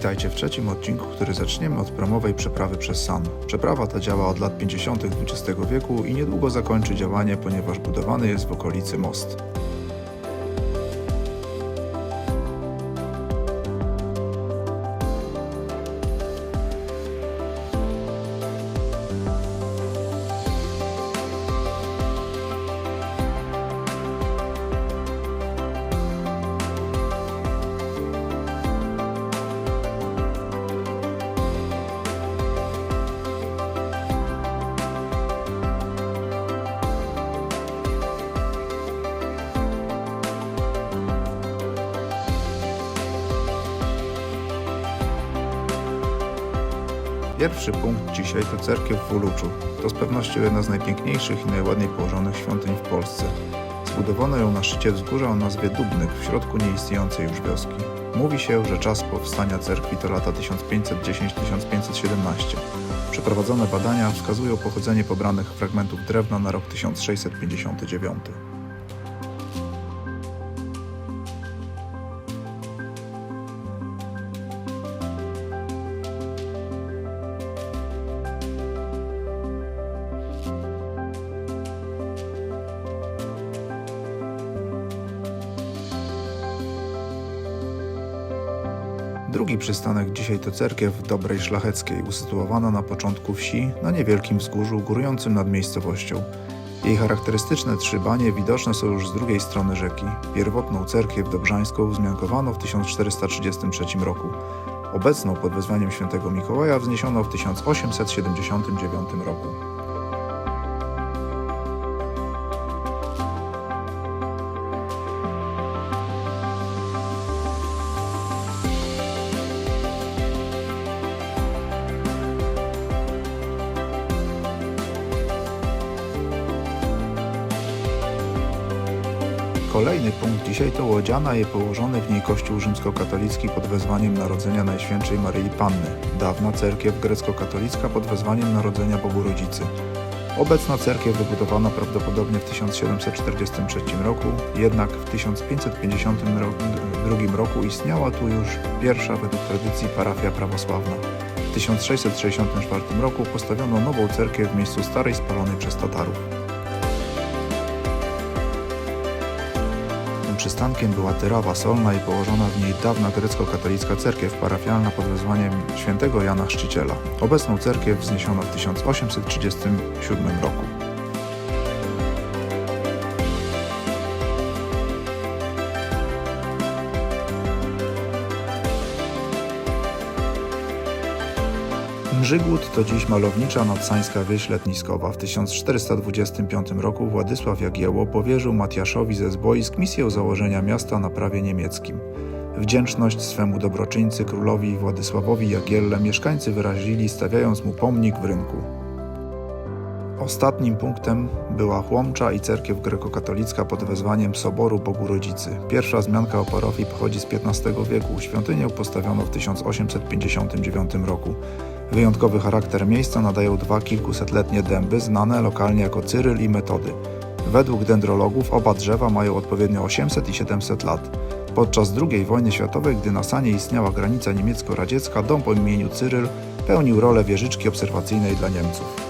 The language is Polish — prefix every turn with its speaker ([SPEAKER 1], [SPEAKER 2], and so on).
[SPEAKER 1] Witajcie w trzecim odcinku, który zaczniemy od promowej przeprawy przez San. Przeprawa ta działa od lat 50. XX wieku i niedługo zakończy działanie, ponieważ budowany jest w okolicy most. Pierwszy punkt dzisiaj to cerkiew w Uluczu. To z pewnością jedna z najpiękniejszych i najładniej położonych świątyń w Polsce. Zbudowano ją na szczycie wzgórza o nazwie Dubnyk, w środku nieistniejącej już wioski. Mówi się, że czas powstania cerkwi to lata 1510-1517. Przeprowadzone badania wskazują pochodzenie pobranych fragmentów drewna na rok 1659. Drugi przystanek dzisiaj to cerkiew Dobrej Szlacheckiej, usytuowana na początku wsi, na niewielkim wzgórzu górującym nad miejscowością. Jej charakterystyczne trzy banie widoczne są już z drugiej strony rzeki. Pierwotną cerkiew dobrzańską wzmiankowano w 1433 roku. Obecną pod wezwaniem świętego Mikołaja wzniesiono w 1879 roku. Kolejny punkt dzisiaj to Łodziana i położony w niej kościół rzymskokatolicki pod wezwaniem Narodzenia Najświętszej Maryi Panny, dawna cerkiew grecko-katolicka pod wezwaniem Narodzenia Bogu Rodzicy. Obecna cerkiew wybudowana prawdopodobnie w 1743 roku, jednak w 1552 roku istniała tu już pierwsza według tradycji parafia prawosławna. W 1664 roku postawiono nową cerkiew w miejscu starej spalonej przez Tatarów. Przystankiem była Tyrawa Solna i położona w niej dawna grecko-katolicka cerkiew parafialna pod wezwaniem świętego Jana Chrzciciela. Obecną cerkiew wzniesiono w 1837 roku. Mrzygłód to dziś malownicza nadsańska wieś letniskowa. W 1425 roku Władysław Jagiełło powierzył Matiaszowi ze Zboisk misję założenia miasta na prawie niemieckim. Wdzięczność swemu dobroczyńcy królowi Władysławowi Jagielle mieszkańcy wyrazili stawiając mu pomnik w rynku. Ostatnim punktem była Chłomcza i cerkiew grekokatolicka pod wezwaniem Soboru Bogu Rodzicy. Pierwsza wzmianka o parofii pochodzi z XV wieku. Świątynię postawiono w 1859 roku. Wyjątkowy charakter miejsca nadają dwa kilkusetletnie dęby znane lokalnie jako Cyryl i Metody. Według dendrologów oba drzewa mają odpowiednio 800 i 700 lat. Podczas II wojny światowej, gdy na Sanie istniała granica niemiecko-radziecka, dom po imieniu Cyryl pełnił rolę wieżyczki obserwacyjnej dla Niemców.